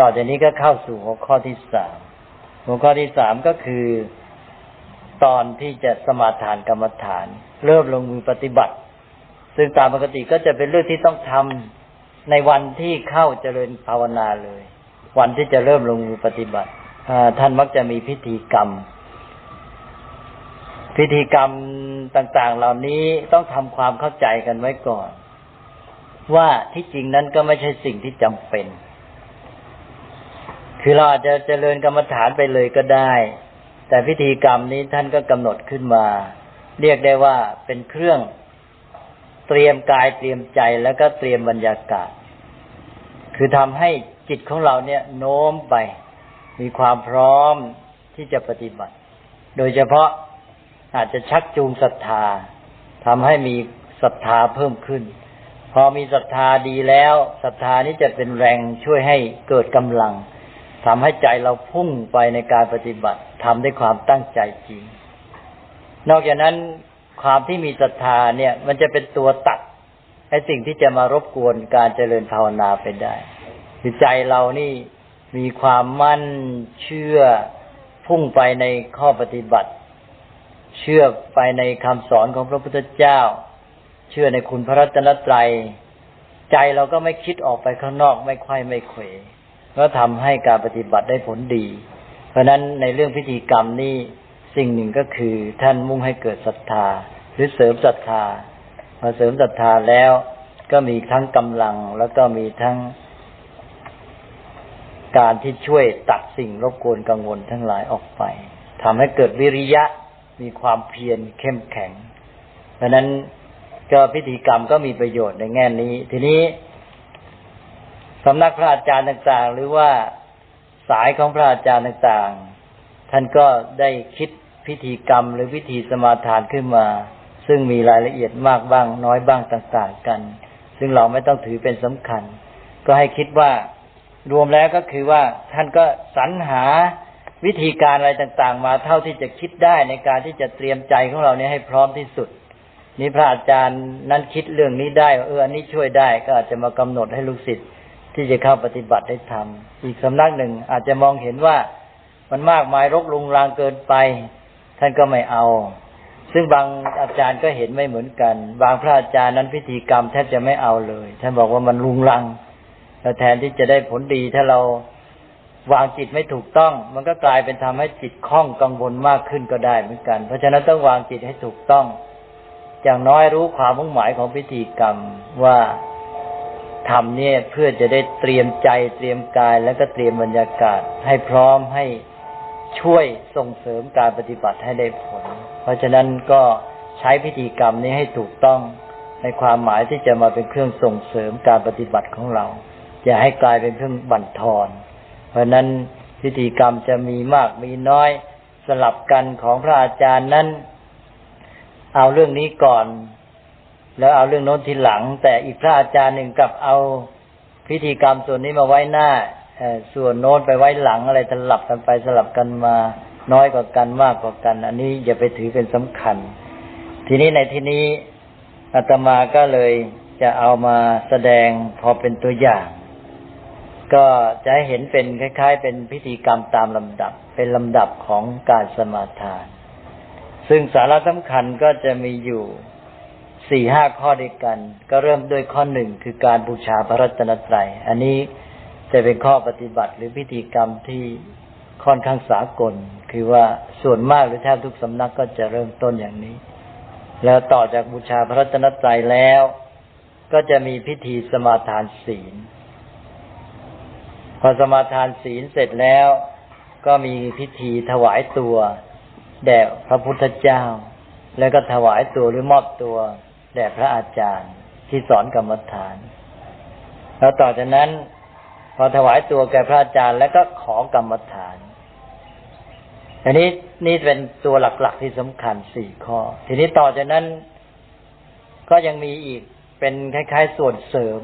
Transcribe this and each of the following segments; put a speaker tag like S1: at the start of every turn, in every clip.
S1: ต่อจากนี้ก็เข้าสู่หัวข้อที่สามหัวข้อที่สามก็คือ ตอนที่จะสมาทานกรรมฐาน เริ่มลงมือปฏิบัติ ซึ่งตามปกติก็จะเป็นเรื่องที่ต้องทำในวันที่เข้าเจริญภาวนาเลย วันที่จะเริ่มลงมือปฏิบัติท่านมักจะมีพิธีกรรม พิธีกรรมต่าง ๆ เหล่านี้ต้องทำความเข้าใจกันไว้ก่อน ว่าที่จริงนั้นก็ไม่ใช่สิ่งที่จำเป็น คือเราอาจจะเจริญกรรมฐานไปเลยก็ได้ แต่พิธีกรรมนี้ท่านก็กำหนดขึ้นมา เรียกได้ว่าเป็นเครื่องเตรียมกายเตรียมใจแล้วก็เตรียมบรรยากาศ คือทำให้จิตของเราเนี่ยโน้มไป มีความพร้อมที่จะปฏิบัติ โดยเฉพาะอาจจะชักจูงศรัทธาทำให้มีศรัทธาเพิ่มขึ้น พอมีศรัทธาดีแล้วศรัทธานี้จะเป็นแรงช่วยให้เกิดกำลัง ทำให้ใจเราพุ่งไปในการปฏิบัติทำด้วยความตั้งใจจริง นอกจากนั้นความที่มีศรัทธาเนี่ย มันจะเป็นตัวตัดไอ้สิ่งที่จะมารบกวนการเจริญภาวนาไปได้จิตใจเรานี่มีความมั่นเชื่อพุ่งไปในข้อปฏิบัติ เชื่อไปในคำสอนของพระพุทธเจ้า เชื่อในคุณพระรัตนตรัย ใจเราก็ไม่คิดออกไปข้างนอกไม่ค่อยไม่เขว ก็ทำให้การปฏิบัติได้ผลดี เพราะนั้นในเรื่องพิธีกรรมนี่สิ่งหนึ่งก็คือท่านมุ่งให้เกิดศรัทธา หรือเสริมศรัทธาพอเสริมศรัทธาแล้วก็มีทั้งกำลังแล้วก็มีทั้งการที่ช่วยตัดสิ่งรบกวนกังวลทั้งหลายออกไปทำให้เกิดวิริยะมีความเพียรเข้มแข็ง เพราะนั้นก็พิธีกรรมก็มีประโยชน์ในแง่นี้ ทีนี้ สำนักพระอาจารย์ต่างๆ หรือว่าสายของพระอาจารย์ต่างๆ ท่านก็ได้คิดพิธีกรรมหรือพิธีสมาทานขึ้นมา ซึ่งมีรายละเอียดมากบ้างน้อยบ้างต่างๆกัน ซึ่งเราไม่ต้องถือเป็นสำคัญ ก็ให้คิดว่ารวมแล้วก็คือว่าท่านก็สรรหาวิธีการอะไรต่างๆ มาเท่าที่จะคิดได้ในการที่จะเตรียมใจของเราเนี่ยให้พร้อมที่สุดนี่พระอาจารย์นั้นคิดเรื่องนี้ได้เอออันนี้ช่วยได้ก็อาจจะมากำหนดให้ลูกศิษย์ ที่จะเข้าปฏิบัติได้ทำอีกสำนักหนึ่งอาจจะมองเห็นว่ามันมากมายรกรุงรางเกินไป ท่านก็ไม่เอา ซึ่งบางอาจารย์ก็เห็นไม่เหมือนกัน บางพระอาจารย์นั้นพิธีกรรมแทบจะไม่เอาเลย ท่านบอกว่ามันรุงรังแล้วแทนที่จะได้ผลดีถ้าเราวางจิตไม่ถูกต้อง มันก็กลายเป็นทำให้จิตคล่องกังวลมากขึ้นก็ได้เหมือนกัน เพราะฉะนั้นต้องวางจิตให้ถูกต้อง อย่างน้อยรู้ความมุ่งหมายของพิธีกรรมว่า ทำเนี่ยเพื่อจะได้เตรียมใจเตรียมกายแล้วก็เตรียมบรรยากาศ ให้พร้อมให้ช่วยส่งเสริมการปฏิบัติให้ได้ผล เพราะฉะนั้นก็ใช้พิธีกรรมนี้ให้ถูกต้องในความหมายที่จะมาเป็นเครื่องส่งเสริมการปฏิบัติของเรา อย่าให้กลายเป็นเครื่องบั่นทอน เพราะนั้นพิธีกรรมจะมีมากมีน้อยสลับกันของพระอาจารย์นั้น เอาเรื่องนี้ก่อน แล้วเอาเรื่องโน้นทีหลัง แต่อีกพระอาจารย์หนึ่งกับเอาพิธีกรรมส่วนนี้มาไว้หน้าส่วนโน้นไปไว้หลังอะไรสลับกันไปสลับกันมาน้อยกว่ากันมากกว่ากัน อันนี้อย่าไปถือเป็นสำคัญ ทีนี้ในที่นี้อาตมาก็เลยจะเอามาแสดงพอเป็นตัวอย่าง ก็จะหเห็นเป็นคล้าย ๆ เป็นพิธีกรรมตามลำดับ เป็นลำดับของการสมาทาน ซึ่งสาระสำคัญก็จะมีอยู่ สี่ห้าข้อด้วยกัน ก็เริ่มด้วยข้อหนึ่งคือการบูชาพระรัตนตรัย อันนี้จะเป็นข้อปฏิบัติหรือพิธีกรรมที่ค่อนข้างสากล คือว่าส่วนมากหรือแทบทุกสำนักก็จะเริ่มต้นอย่างนี้ แล้วต่อจากบูชาพระรัตนตรัยแล้ว ก็จะมีพิธีสมาทานศีล พอสมาทานศีลเสร็จแล้ว ก็มีพิธีถวายตัว แด่พระพุทธเจ้า แล้วก็ถวายตัวหรือมอบตัว แด่พระอาจารย์ที่สอนกรรมฐาน แล้วต่อจากนั้น พอถวายตัวแก่พระอาจารย์แล้วก็ขอกรรมฐานอันนี้นี่เป็นตัวหลักๆที่สำคัญสี่ข้อ ทีนี้ต่อจากนั้นก็ยังมีอีกเป็นคล้ายๆ ส่วนเสริม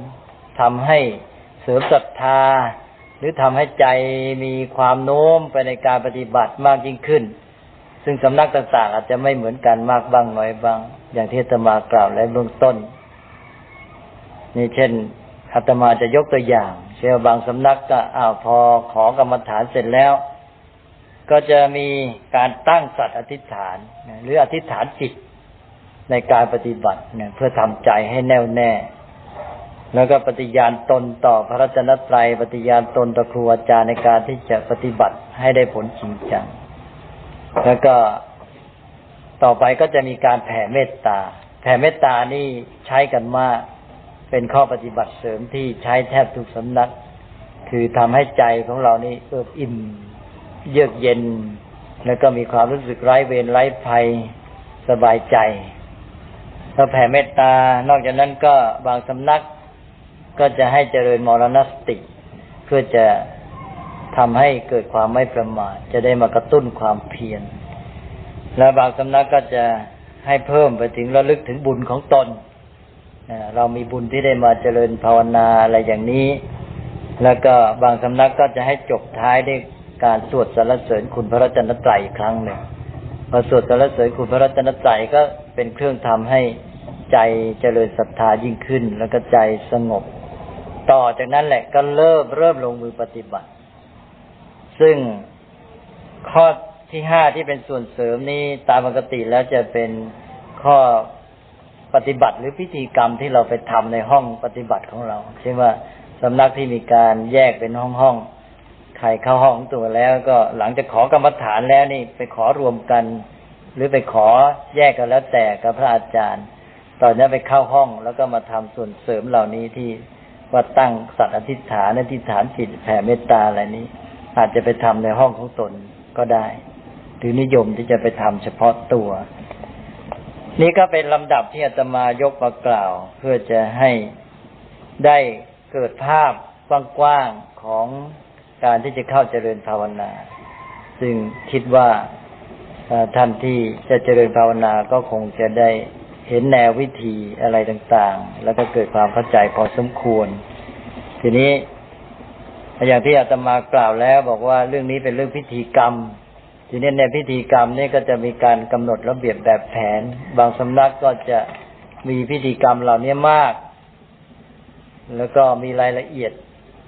S1: ทำให้เสริมศรัทธา หรือทำให้ใจมีความโน้มไปในการปฏิบัติมากยิ่งขึ้น ซึ่งสำนักต่างๆ อาจจะไม่เหมือนกันมากบ้างน้อยบ้าง อย่างที่อาตมากล่าวแล้วเบื้องต้น นี่เช่นอาตมาจะยกตัวอย่าง เช่นบางสำนักก็อ้าวพอขอกรรมฐานเสร็จแล้ว ก็จะมีการตั้งสัตว์อธิษฐาน หรืออธิษฐานจิตในการปฏิบัติเพื่อทำใจให้แน่วแน่ แล้วก็ปฏิญาณตนต่อพระรัตนตรัยปฏิญาณตนต่อครูอาจารย์ในการที่จะปฏิบัติให้ได้ผลจริงจัง แล้วก็ต่อไปก็จะมีการแผ่เมตตา แผ่เมตตานี่ใช้กันมาก เป็นข้อปฏิบัติเสริมที่ใช้แทบทุกสำนัก คือทำให้ใจของเรานี่เอิบอิ่ม เยือกเย็น แล้วก็มีความรู้สึกไร้เวรไร้ภัยสบายใจถ้าแผ่เมตตา นอกจากนั้นก็บางสำนักก็จะให้เจริญมรณสติ เพื่อจะ ทำให้เกิดความไม่ประมาทจะได้มากระตุ้นความเพียรและบางสำนักก็จะให้เพิ่มไปถึงระลึกถึงบุญของตน เรามีบุญที่ได้มาเจริญภาวนาอะไรอย่างนี้ แล้วก็บางสำนักก็จะให้จบท้ายด้วยการสวดสรรเสริญคุณพระรัตนตรัยครั้งหนึ่งพอสวดสรรเสริญคุณพระรัตนตรัยก็เป็นเครื่องทำให้ใจเจริญศรัทธายิ่งขึ้น แล้วก็ใจสงบ ต่อจากนั้นแหละก็เริ่มเริ่มลงมือปฏิบัติ ซึ่งข้อที่ห้าที่เป็นส่วนเสริมนี้ตามปกติแล้วจะเป็นข้อปฏิบัติหรือพิธีกรรมที่เราไปทำในห้องปฏิบัติของเราเช่นว่าสำนักที่มีการแยกเป็นห้องห้องใครเข้าห้องตัวแล้วก็หลังจากขอกรรมฐานแล้วนี่ไปขอรวมกัน หรือไปขอแยกกันแล้วแต่กับพระอาจารย์ ตอนนี้ไปเข้าห้องแล้วก็มาทำส่วนเสริมเหล่านี้ที่ว่าตั้งสัตว์อธิษฐานอธิษฐานจิตแผ่เมตตาอะไรนี้ อาจจะไปทำในห้องของตนก็ได้ หรือนิยมที่จะไปทำเฉพาะตัว นี่ก็เป็นลำดับที่อาตมายกมากล่าว เพื่อจะให้ได้เกิดภาพกว้างๆของการที่จะเข้าเจริญภาวนา ซึ่งคิดว่าท่านที่จะเจริญภาวนาก็คงจะได้เห็นแนววิธีอะไรต่างๆ แล้วก็เกิดความเข้าใจพอสมควร ทีนี้ อย่างที่อาตมากล่าวแล้วบอกว่าเรื่องนี้เป็นเรื่องพิธีกรรม ทีนี้ในพิธีกรรมนี่ก็จะมีการกำหนดระเบียบแบบแผน บางสำนักก็จะมีพิธีกรรมเหล่านี้มาก แล้วก็มีรายละเอียด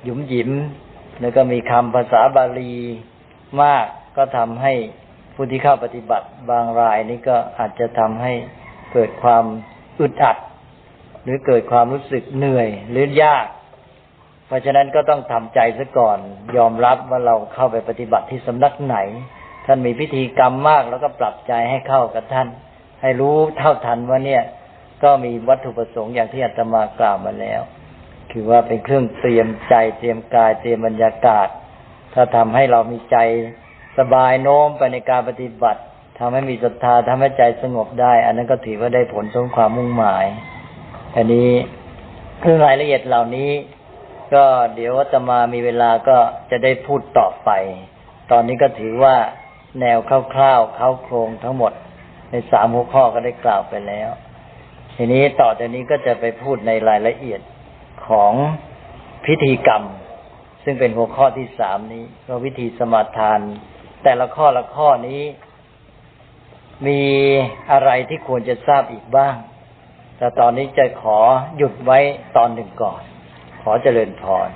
S1: หยุมหยิม แล้วก็มีคำภาษาบาลีมากก็ทำให้ผู้ที่เข้าปฏิบัติบางรายนี้ก็อาจจะทำให้เกิดความอึดอัด หรือเกิดความรู้สึกเหนื่อยหรือยาก ราะฉะนั้นก็ต้องทำใจซะก่อนยอมรับว่าเราเข้าไปปฏิบัติที่สำนักไหน ท่านมีพิธีกรรมมากแล้วก็ปรับใจให้เข้ากับท่าน ให้รู้เท่าทันว่าเนี่ย ก็มีวัตถุประสงค์อย่างที่อาตมากล่าวมาแล้ว คือว่าเป็นเครื่องเตรียมใจเตรียมกายเตรียมบรรยากาศ ถ้าทำให้เรามีใจสบายโน้มไปในการปฏิบัติทำให้มีศรัทธาทำให้ใจสงบได้ อันนั้นก็ถือว่าได้ผลสมความมุ่งหมายอันนี้เรื่องรายละเอียดเหล่านี้ ก็เดี๋ยวจะมามีเวลาก็จะได้พูดต่อไป ตอนนี้ก็ถือว่าแนวคร่าวๆเข้าโครงทั้งหมด ในสามหัวข้อก็ได้กล่าวไปแล้ว ทีนี้ต่อจากนี้ก็จะไปพูดในรายละเอียดของพิธีกรรม ซึ่งเป็นหัวข้อที่สามนี้ก็วิธีสมาทาน แต่ละข้อละข้อนี้ มีอะไรที่ควรจะทราบอีกบ้าง แต่ตอนนี้จะขอหยุดไว้ตอนหนึ่งก่อน ขอเจริญพร